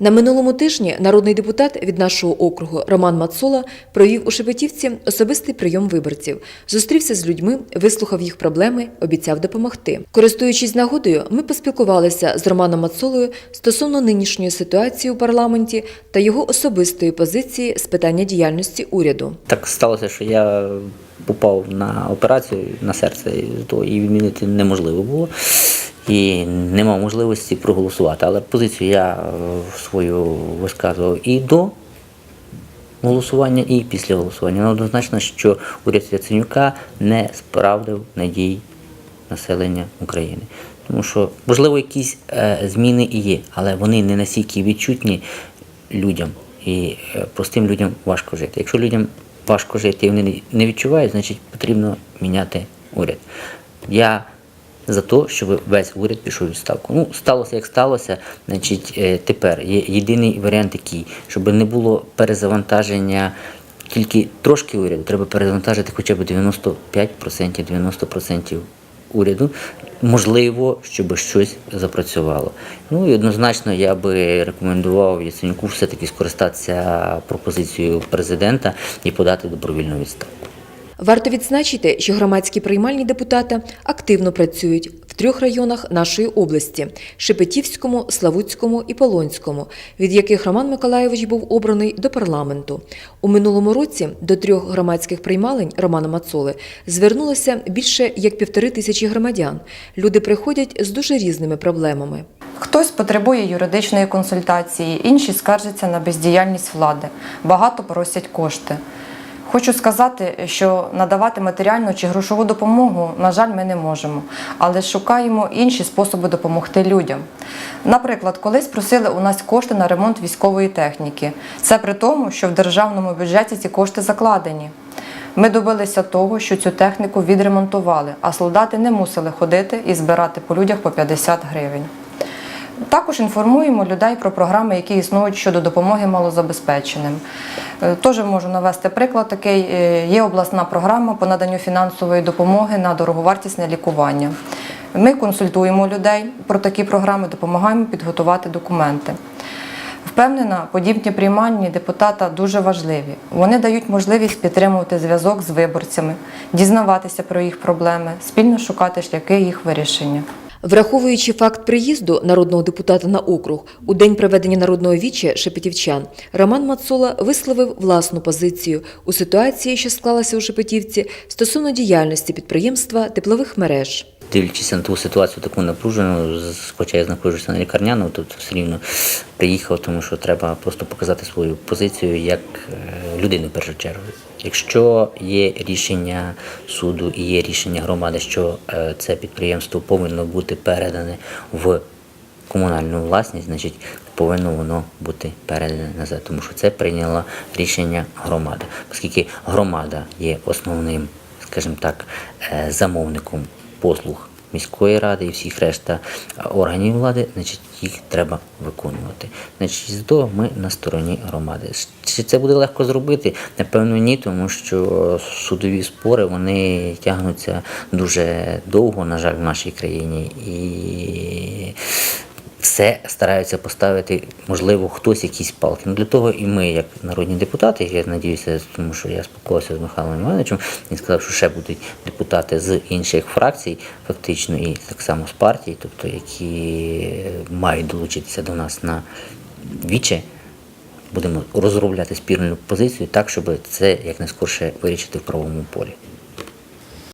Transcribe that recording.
На минулому тижні народний депутат від нашого округу Роман Мацола провів у Шепетівці особистий прийом виборців, зустрівся з людьми, вислухав їх проблеми, обіцяв допомогти. Користуючись нагодою, ми поспілкувалися з Романом Мацолою стосовно нинішньої ситуації у парламенті та його особистої позиції з питання діяльності уряду. Так сталося, що я попав на операцію на серце, то її відмінити неможливо було. І не мав можливості проголосувати. Але позицію я е, свою висказував і до голосування, і після голосування. Ну, однозначно, що уряд Яценюка не справдив надій населення України. Тому що, можливо, якісь е, зміни і є, але вони не настільки відчутні людям. І е, простим людям важко жити. Якщо людям важко жити і вони не відчувають, значить потрібно міняти уряд. Я за те, щоб весь уряд пішов у відставку. Ну, сталося як сталося, значить, е, тепер є єдиний варіант такий, щоб не було перезавантаження тільки трошки уряду, треба перезавантажити хоча б 95%, 90% уряду. Можливо, щоб щось запрацювало. Ну і однозначно я би рекомендував Яценюку все-таки скористатися пропозицією президента і подати добровільну відставку. Варто відзначити, що громадські приймальні депутата активно працюють в трьох районах нашої області Шепетівському, Славутському і Полонському, від яких Роман Миколайович був обраний до парламенту. У минулому році до трьох громадських приймалень Романа Мацоли звернулося більше як півтори тисячі громадян. Люди приходять з дуже різними проблемами. Хтось потребує юридичної консультації, інші скаржаться на бездіяльність влади, багато просять кошти. Хочу сказати, що надавати матеріальну чи грошову допомогу, на жаль, ми не можемо, але шукаємо інші способи допомогти людям. Наприклад, колись просили у нас кошти на ремонт військової техніки. Це при тому, що в державному бюджеті ці кошти закладені. Ми добилися того, що цю техніку відремонтували, а солдати не мусили ходити і збирати по людях по 50 гривень. Також інформуємо людей про програми, які існують щодо допомоги малозабезпеченим. Е, Теж можу навести приклад такий. Е, Є обласна програма по наданню фінансової допомоги на дороговартісне лікування. Ми консультуємо людей про такі програми, допомагаємо підготувати документи. Впевнена, подібні приймальні депутата дуже важливі. Вони дають можливість підтримувати зв'язок з виборцями, дізнаватися про їх проблеми, спільно шукати шляхи їх вирішення. Враховуючи факт приїзду народного депутата на округ у день проведення народного віча шепетівчан, Роман Мацола висловив власну позицію у ситуації, що склалася у Шепетівці стосовно діяльності підприємства теплових мереж. Дивлячись на ту ситуацію таку напружену, хоча я знаходжуся на лікарняному, тут все рівно приїхав, тому що треба просто показати свою позицію як е, людини в першу чергу. Якщо є рішення суду і є рішення громади, що е, це підприємство повинно бути передане в комунальну власність, значить повинно воно бути передане назад, тому що це прийняло рішення громада, оскільки громада є основним, скажімо так, е, замовником послуг міської ради і всіх решта органів влади, значить їх треба виконувати. Значить, з того ми на стороні громади. Чи це буде легко зробити? Напевно, ні, тому що судові спори вони тягнуться дуже довго, на жаль, в нашій країні. І все стараються поставити, можливо, хтось якісь палки. Ну для того і ми, як народні депутати, я надіюся, тому що я спілкувався з Михайлом Івановичем, він сказав, що ще будуть депутати з інших фракцій, фактично, і так само з партій, тобто які мають долучитися до нас на віче. Будемо розробляти спільну позицію так, щоб це якнайскорше вирішити в правовому полі.